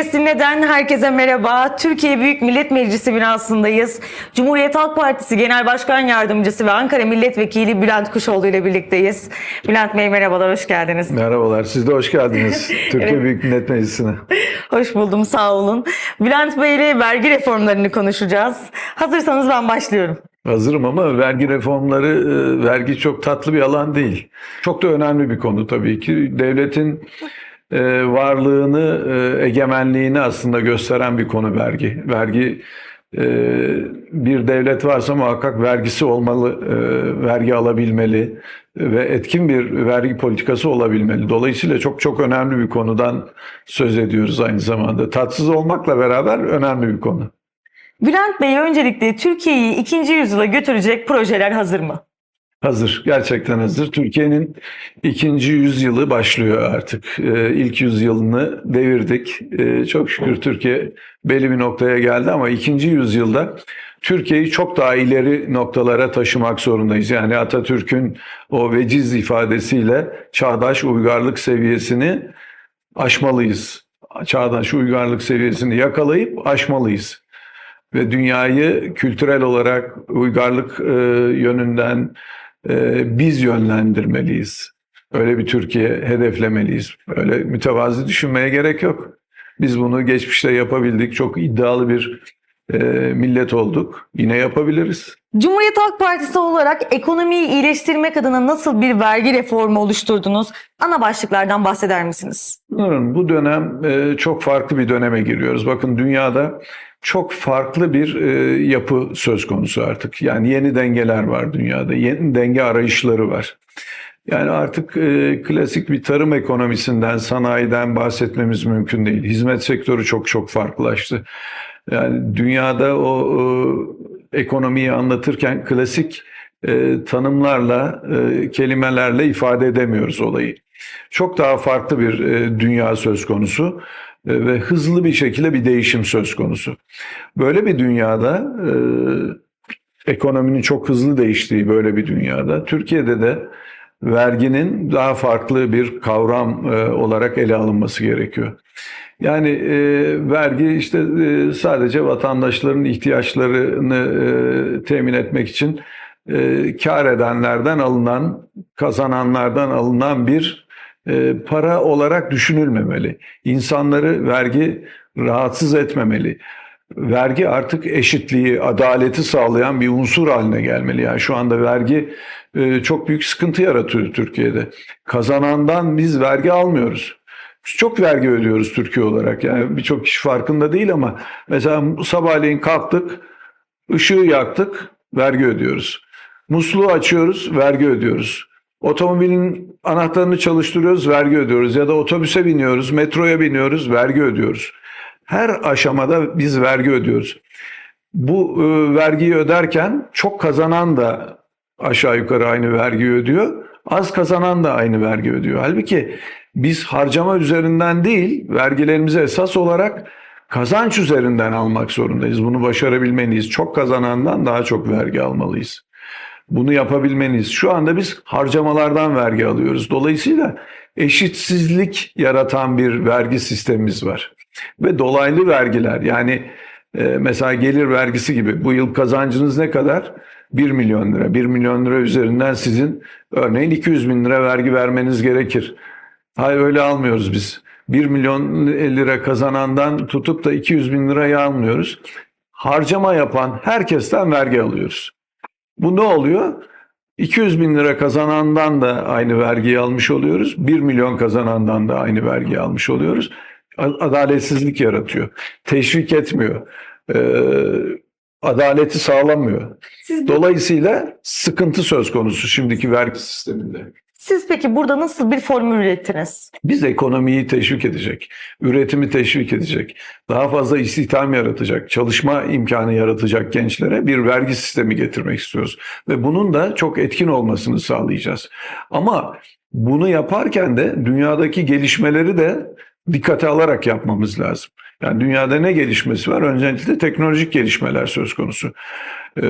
Dinleden herkese merhaba. Türkiye Büyük Millet Meclisi binasındayız. Cumhuriyet Halk Partisi Genel Başkan Yardımcısı ve Ankara Milletvekili Bülent Kuşoğlu ile birlikteyiz. Bülent Bey merhabalar, hoş geldiniz. Merhabalar, siz de hoş geldiniz Türkiye Evet. Büyük Millet Meclisi'ne. Hoş buldum, sağ olun. Bülent Bey ile vergi reformlarını konuşacağız. Hazırsanız ben başlıyorum. Hazırım ama vergi reformları, e, vergi çok tatlı bir alan değil. Çok da önemli bir konu tabii ki. Devletin e, varlığını, e, egemenliğini aslında gösteren bir konu vergi. Vergi e, bir devlet varsa muhakkak vergisi olmalı, vergi alabilmeli ve etkin bir vergi politikası olabilmeli. Dolayısıyla çok çok önemli bir konudan söz ediyoruz aynı zamanda. Tatsız olmakla beraber önemli bir konu. Bülent Bey öncelikle Türkiye'yi ikinci yüzyıla götürecek projeler hazır mı? Hazır, gerçekten hazır. Türkiye'nin ikinci yüzyılı başlıyor artık. Ee, ilk yüzyılını devirdik. Ee, çok şükür Türkiye belli bir noktaya geldi ama ikinci yüzyılda Türkiye'yi çok daha ileri noktalara taşımak zorundayız. Yani Atatürk'ün o veciz ifadesiyle çağdaş uygarlık seviyesini aşmalıyız. Çağdaş uygarlık seviyesini yakalayıp aşmalıyız. Ve dünyayı kültürel olarak uygarlık e, yönünden e, biz yönlendirmeliyiz. Öyle bir Türkiye hedeflemeliyiz. Öyle mütevazi düşünmeye gerek yok. Biz bunu geçmişte yapabildik. Çok iddialı bir e, millet olduk. Yine yapabiliriz. Cumhuriyet Halk Partisi olarak ekonomiyi iyileştirmek adına nasıl bir vergi reformu oluşturdunuz? Ana başlıklardan bahseder misiniz? Bu dönem e, çok farklı bir döneme giriyoruz. Bakın dünyada çok farklı bir e, yapı söz konusu artık. Yani yeni dengeler var dünyada. Yeni denge arayışları var. Yani artık e, klasik bir tarım ekonomisinden, sanayiden bahsetmemiz mümkün değil. Hizmet sektörü çok çok farklılaştı. Yani dünyada o e, ekonomiyi anlatırken klasik e, tanımlarla, e, kelimelerle ifade edemiyoruz olayı. Çok daha farklı bir e, dünya söz konusu e, ve hızlı bir şekilde bir değişim söz konusu. Böyle bir dünyada e, ekonominin çok hızlı değiştiği böyle bir dünyada Türkiye'de de verginin daha farklı bir kavram e, olarak ele alınması gerekiyor. Yani e, vergi işte e, sadece vatandaşların ihtiyaçlarını e, temin etmek için e, kar edenlerden alınan, kazananlardan alınan bir e, para olarak düşünülmemeli. İnsanları vergi rahatsız etmemeli. Vergi artık eşitliği, adaleti sağlayan bir unsur haline gelmeli. Yani şu anda vergi e, çok büyük sıkıntı yaratıyor Türkiye'de. Kazanandan biz vergi almıyoruz. Biz çok vergi ödüyoruz Türkiye olarak. Yani birçok kişi farkında değil ama mesela sabahleyin kalktık, ışığı yaktık, vergi ödüyoruz. Musluğu açıyoruz, vergi ödüyoruz. Otomobilin anahtarını çalıştırıyoruz, vergi ödüyoruz. Ya da otobüse biniyoruz, metroya biniyoruz, vergi ödüyoruz. Her aşamada biz vergi ödüyoruz. Bu e, vergiyi öderken çok kazanan da aşağı yukarı aynı vergi ödüyor. Az kazanan da aynı vergi ödüyor. Halbuki biz harcama üzerinden değil, vergilerimizi esas olarak kazanç üzerinden almak zorundayız. Bunu başarabilmeliyiz. Çok kazanandan daha çok vergi almalıyız. Bunu yapabilmeniz. Şu anda biz harcamalardan vergi alıyoruz. Dolayısıyla eşitsizlik yaratan bir vergi sistemimiz var. Ve dolaylı vergiler yani e, mesela gelir vergisi gibi bu yıl kazancınız ne kadar? 1 milyon lira. 1 milyon lira üzerinden sizin örneğin 200 bin lira vergi vermeniz gerekir. Hayır öyle almıyoruz biz. 1 milyon lira kazanandan tutup da 200 bin lirayı almıyoruz. Harcama yapan herkesten vergi alıyoruz. Bu ne oluyor? 200 bin lira kazanandan da aynı vergiyi almış oluyoruz. 1 milyon kazanandan da aynı vergiyi almış oluyoruz. Adaletsizlik yaratıyor. Teşvik etmiyor. Ee, adaleti sağlamıyor. Siz, Dolayısıyla sıkıntı söz konusu şimdiki vergi sisteminde. Siz peki burada nasıl bir formül ürettiniz? Biz ekonomiyi teşvik edecek, üretimi teşvik edecek, daha fazla istihdam yaratacak, çalışma imkanı yaratacak gençlere bir vergi sistemi getirmek istiyoruz. Ve bunun da çok etkin olmasını sağlayacağız. Ama bunu yaparken de dünyadaki gelişmeleri de dikkate alarak yapmamız lazım. Yani dünyada ne gelişmesi var? Öncelikle teknolojik gelişmeler söz konusu. Ee,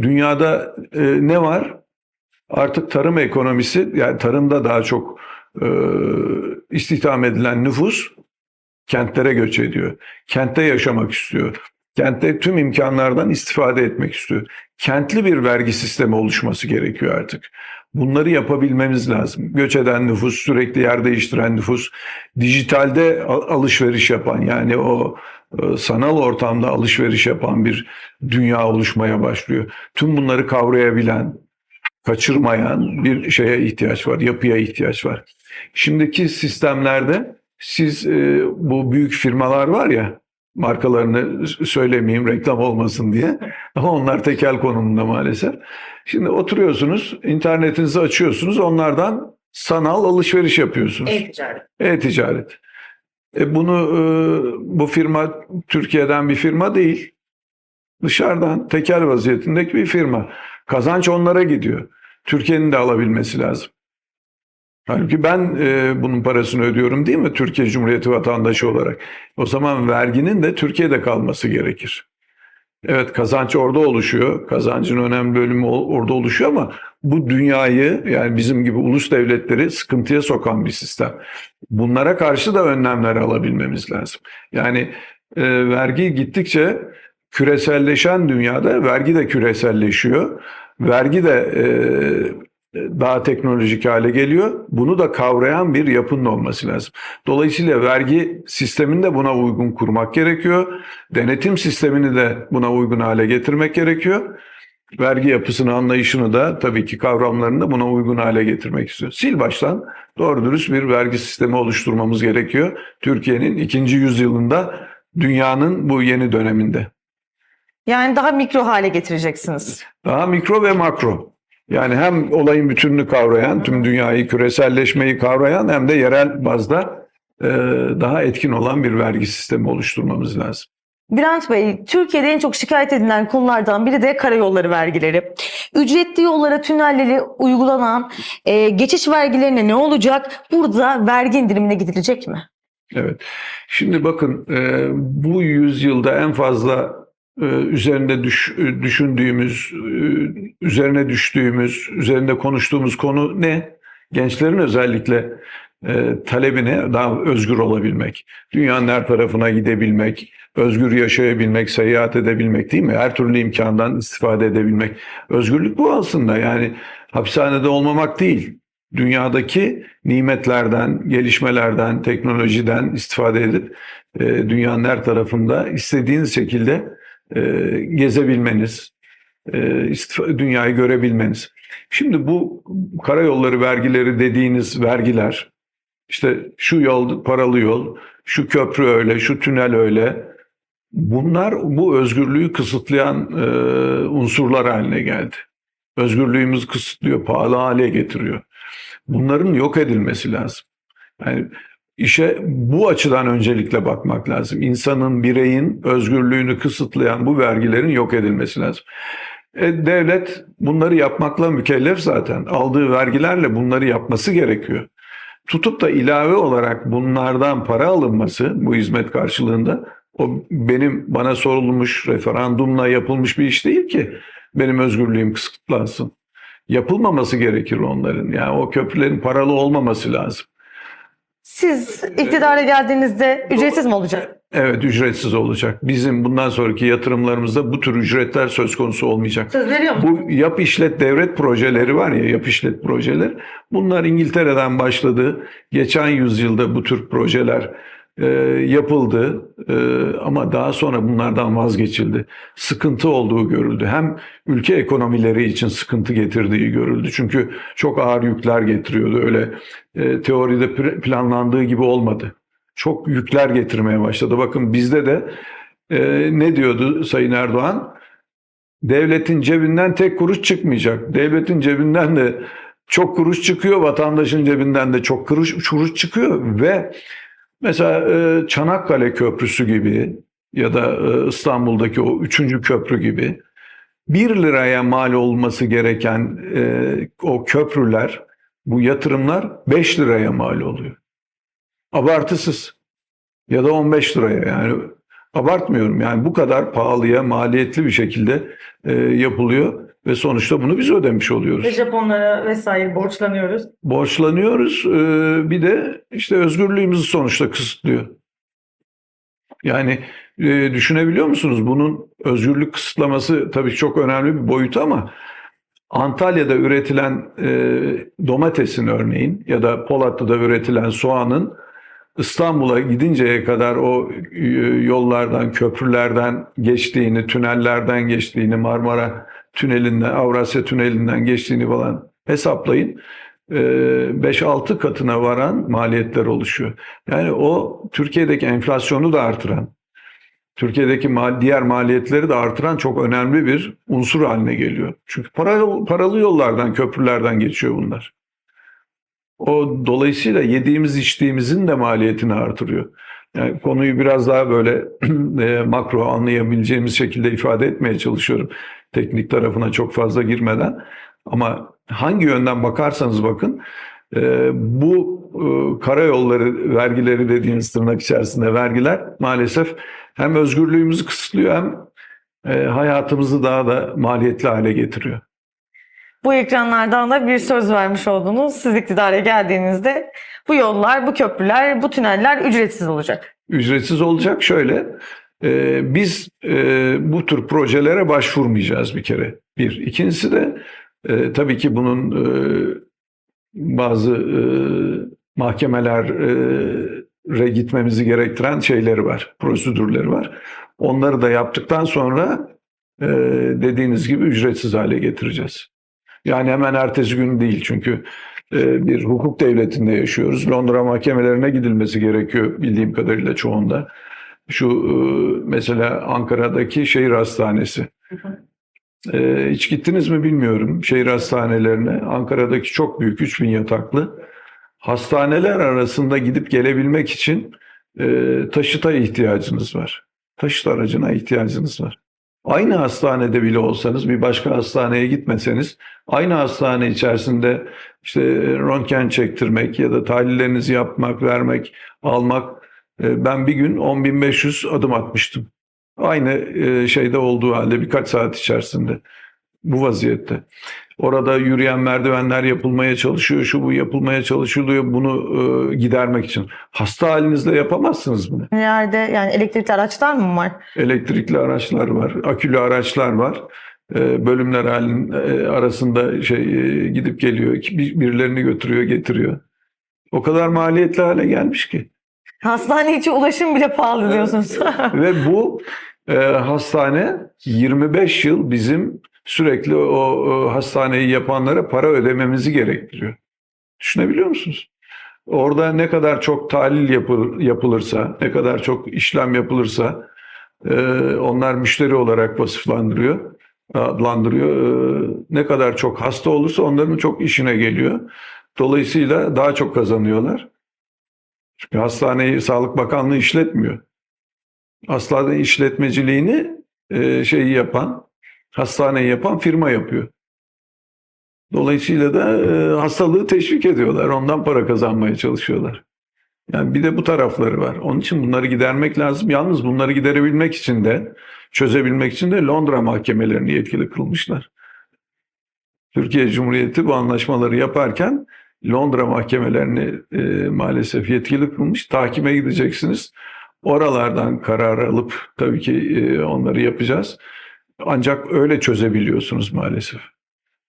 dünyada e, ne var? Artık tarım ekonomisi, yani tarımda daha çok e, istihdam edilen nüfus Kentlere göç ediyor. Kentte yaşamak istiyor. Kentte tüm imkanlardan istifade etmek istiyor. Kentli bir vergi sistemi oluşması gerekiyor artık. Bunları yapabilmemiz lazım. Göç eden nüfus, sürekli yer değiştiren nüfus, dijitalde al- alışveriş yapan yani o e, sanal ortamda alışveriş yapan bir dünya oluşmaya başlıyor. Tüm bunları kavrayabilen, kaçırmayan bir şeye ihtiyaç var, yapıya ihtiyaç var. Şimdiki sistemlerde siz e, bu büyük firmalar var ya, markalarını söylemeyeyim reklam olmasın diye ama onlar tekel konumunda maalesef. Şimdi oturuyorsunuz, internetinizi açıyorsunuz, onlardan sanal alışveriş yapıyorsunuz. E-ticaret. E-ticaret. E bunu e, bu firma Türkiye'den bir firma değil. Dışarıdan tekel vaziyetindeki bir firma. Kazanç onlara gidiyor. Türkiye'nin de alabilmesi lazım. Halbuki ben e, bunun parasını ödüyorum değil mi Türkiye Cumhuriyeti vatandaşı olarak? O zaman verginin de Türkiye'de kalması gerekir. Evet kazanç orada oluşuyor. Kazancın önemli bölümü orada oluşuyor ama bu dünyayı yani bizim gibi ulus devletleri sıkıntıya sokan bir sistem. Bunlara karşı da önlemler alabilmemiz lazım. Yani e, vergi gittikçe küreselleşen dünyada vergi de küreselleşiyor. Vergi de e, daha teknolojik hale geliyor. Bunu da kavrayan bir yapının olması lazım. Dolayısıyla vergi sistemini de buna uygun kurmak gerekiyor. Denetim sistemini de buna uygun hale getirmek gerekiyor. Vergi yapısını, anlayışını da tabii ki kavramlarını da buna uygun hale getirmek istiyor. Sil baştan doğru dürüst bir vergi sistemi oluşturmamız gerekiyor. Türkiye'nin ikinci yüzyılında dünyanın bu yeni döneminde. Yani daha mikro hale getireceksiniz. Daha mikro ve makro. Yani hem olayın bütününü kavrayan, tüm dünyayı, küreselleşmeyi kavrayan hem de yerel bazda e, daha etkin olan bir vergi sistemi oluşturmamız lazım. Bülent Bey, Türkiye'de en çok şikayet edilen konulardan biri de karayolları vergileri. Ücretli yollara, tünelleri uygulanan e, geçiş vergilerine ne olacak? Burada vergi indirimine gidilecek mi? Evet. Şimdi bakın e, bu yüzyılda en fazla üzerinde düş, e, düşündüğümüz, e, üzerine düştüğümüz, üzerinde konuştuğumuz konu ne? Gençlerin özellikle e, talebine daha özgür olabilmek, dünyanın her tarafına gidebilmek, özgür yaşayabilmek, seyahat edebilmek değil mi? Her türlü imkandan istifade edebilmek. Özgürlük bu aslında yani hapishanede olmamak değil. Dünyadaki nimetlerden, gelişmelerden, teknolojiden istifade edip dünyanın her tarafında istediğiniz şekilde gezebilmeniz, e, dünyayı görebilmeniz. Şimdi bu karayolları vergileri dediğiniz vergiler, işte şu yol paralı yol, şu köprü öyle, şu tünel öyle. Bunlar bu özgürlüğü kısıtlayan e, unsurlar haline geldi. Özgürlüğümüzü kısıtlıyor, pahalı hale getiriyor. Bunların yok edilmesi lazım. Yani işe bu açıdan öncelikle bakmak lazım. İnsanın, bireyin özgürlüğünü kısıtlayan bu vergilerin yok edilmesi lazım. E, devlet bunları yapmakla mükellef zaten. Aldığı vergilerle bunları yapması gerekiyor. Tutup da ilave olarak bunlardan para alınması bu hizmet karşılığında o benim bana sorulmuş referandumla yapılmış bir iş değil ki benim özgürlüğüm kısıtlansın. Yapılmaması gerekir onların. Yani o köprülerin paralı olmaması lazım. Siz iktidara geldiğinizde ücretsiz mi olacak? Evet ücretsiz olacak. Bizim bundan sonraki yatırımlarımızda bu tür ücretler söz konusu olmayacak. Söz veriyor musunuz? Bu yap işlet devlet projeleri var ya yap işlet projeler. Bunlar İngiltere'den başladı. Geçen yüzyılda bu tür projeler e, yapıldı E, ama daha sonra bunlardan vazgeçildi. Sıkıntı olduğu görüldü. Hem ülke ekonomileri için sıkıntı getirdiği görüldü. Çünkü çok ağır yükler getiriyordu. Öyle e, teoride planlandığı gibi olmadı. Çok yükler getirmeye başladı. Bakın bizde de e, ne diyordu Sayın Erdoğan? Devletin cebinden tek kuruş çıkmayacak. Devletin cebinden de çok kuruş çıkıyor, vatandaşın cebinden de çok kuruş, kuruş çıkıyor ve mesela e, Çanakkale Köprüsü gibi ya da e, İstanbul'daki o üçüncü köprü gibi 1 liraya mal olması gereken e, o köprüler, bu yatırımlar 5 liraya mal oluyor. Abartısız. Ya da 15 liraya yani abartmıyorum yani bu kadar pahalıya maliyetli bir şekilde yapılıyor ve sonuçta bunu biz ödemiş oluyoruz. Japonlara vesaire borçlanıyoruz. Borçlanıyoruz e, bir de işte özgürlüğümüzü sonuçta kısıtlıyor. Yani e, düşünebiliyor musunuz? Bunun özgürlük kısıtlaması tabii çok önemli bir boyutu ama Antalya'da üretilen e, domatesin örneğin ya da Polatlı'da üretilen soğanın İstanbul'a gidinceye kadar o yollardan, köprülerden geçtiğini, tünellerden geçtiğini, Marmara Tünelinden, Avrasya Tünelinden geçtiğini falan hesaplayın. E, 5-6 katına varan maliyetler oluşuyor. Yani o Türkiye'deki enflasyonu da artıran, Türkiye'deki diğer maliyetleri de artıran çok önemli bir unsur haline geliyor. Çünkü paralı, paralı yollardan, köprülerden geçiyor bunlar. O dolayısıyla yediğimiz içtiğimizin de maliyetini artırıyor. Yani konuyu biraz daha böyle e, makro anlayabileceğimiz şekilde ifade etmeye çalışıyorum. Teknik tarafına çok fazla girmeden. Ama hangi yönden bakarsanız bakın e, bu e, karayolları vergileri dediğiniz tırnak içerisinde vergiler maalesef hem özgürlüğümüzü kısıtlıyor hem e, hayatımızı daha da maliyetli hale getiriyor. Bu ekranlardan da bir söz vermiş oldunuz. Siz iktidara geldiğinizde bu yollar, bu köprüler, bu tüneller ücretsiz olacak. Ücretsiz olacak şöyle. e, biz e, bu tür projelere başvurmayacağız bir kere. Bir. İkincisi de e, tabii ki bunun e, bazı e, mahkemelere gitmemizi gerektiren şeyleri var, prosedürleri var. Onları da yaptıktan sonra e, dediğiniz gibi ücretsiz hale getireceğiz. Yani hemen ertesi gün değil çünkü e, bir hukuk devletinde yaşıyoruz. Londra mahkemelerine gidilmesi gerekiyor bildiğim kadarıyla çoğunda. Şu e, mesela Ankara'daki şehir hastanesi. E, hiç gittiniz mi bilmiyorum şehir hastanelerine. Ankara'daki çok büyük 3000 yataklı. Hastaneler arasında gidip gelebilmek için e, taşıta ihtiyacınız var. Taşıt aracına ihtiyacınız var. Aynı hastanede bile olsanız bir başka hastaneye gitmeseniz aynı hastane içerisinde işte röntgen çektirmek ya da tahlillerinizi yapmak, vermek, almak e, ben bir gün 10.500 adım atmıştım. Aynı e, şeyde olduğu halde birkaç saat içerisinde bu vaziyette. Orada yürüyen merdivenler yapılmaya çalışıyor, şu bu yapılmaya çalışılıyor bunu e, gidermek için. Hasta halinizle yapamazsınız bunu. Yerde yani elektrikli araçlar mı var? Elektrikli araçlar var, akülü araçlar var. E, bölümler halin e, arasında şey e, gidip geliyor, bir- birilerini götürüyor, getiriyor. O kadar maliyetli hale gelmiş ki. Hastane içi ulaşım bile pahalı diyorsunuz. Ve bu e, hastane 25 yıl bizim sürekli o, hastaneyi yapanlara para ödememizi gerektiriyor. Düşünebiliyor musunuz? Orada ne kadar çok tahlil yapıl, yapılırsa, ne kadar çok işlem yapılırsa e, onlar müşteri olarak vasıflandırıyor, adlandırıyor. E, ne kadar çok hasta olursa onların çok işine geliyor. Dolayısıyla daha çok kazanıyorlar. Çünkü hastaneyi Sağlık Bakanlığı işletmiyor. Hastane işletmeciliğini e, şeyi yapan, hastaneyi yapan firma yapıyor. Dolayısıyla da e, hastalığı teşvik ediyorlar. Ondan para kazanmaya çalışıyorlar. Yani bir de bu tarafları var. Onun için bunları gidermek lazım. Yalnız bunları giderebilmek için de, çözebilmek için de Londra mahkemelerini yetkili kılmışlar. Türkiye Cumhuriyeti bu anlaşmaları yaparken Londra mahkemelerini e, maalesef yetkili kılmış. Takime gideceksiniz. Oralardan karar alıp tabii ki e, onları yapacağız. Ancak öyle çözebiliyorsunuz maalesef.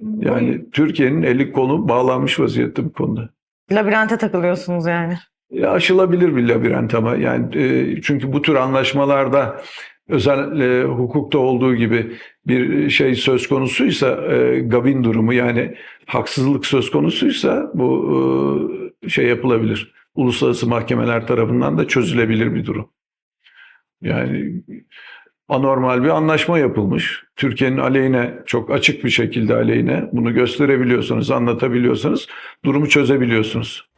Yani Türkiye'nin eli kolu bağlanmış vaziyette bu konuda. Labirente takılıyorsunuz yani. Ya aşılabilir bir labirent ama yani e, çünkü bu tür anlaşmalarda özel e, hukukta olduğu gibi bir şey söz konusuysa e, gabin durumu yani haksızlık söz konusuysa bu e, şey yapılabilir. Uluslararası mahkemeler tarafından da çözülebilir bir durum. Yani anormal bir anlaşma yapılmış. Türkiye'nin aleyhine çok açık bir şekilde aleyhine bunu gösterebiliyorsanız, anlatabiliyorsanız durumu çözebiliyorsunuz.